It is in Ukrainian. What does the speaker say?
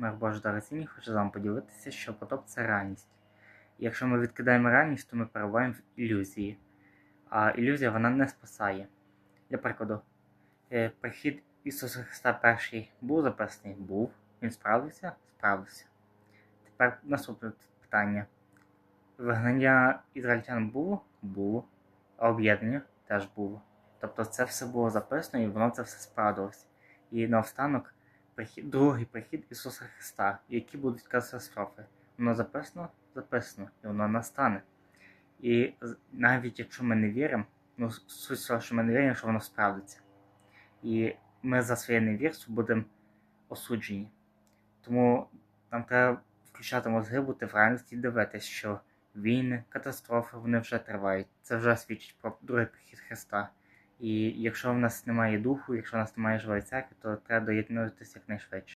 Мир Божий дорогоцінні, хочу з вами поділитися, що потоп це реальність. Якщо ми відкидаємо реальність, то ми перебуваємо в ілюзії. А ілюзія вона не спасає. Для прикладу, е, прихід Ісуса Христа перший був записаний? Був. Він справився? Справився. Тепер наступне питання. Вигнання ізраїльтян було? Було. А об'єднання теж було. Тобто це все було записано і воно це все справдилося. І наостанок прихід, другий прихід Ісуса Христа, які будуть катастрофи. Воно записано, записано, і воно настане. І навіть якщо ми не віримо, ну суть того, що ми не віримо, що воно справдиться. І ми за своє невірство будемо осуджені. Тому нам треба включати мозги, бути в реальності і дивитися, що війни, катастрофи вони вже тривають. Це вже свідчить про другий прихід Христа. І якщо в нас немає духу, якщо в нас немає живої церкви, то треба доєднуватися якнайшвидше.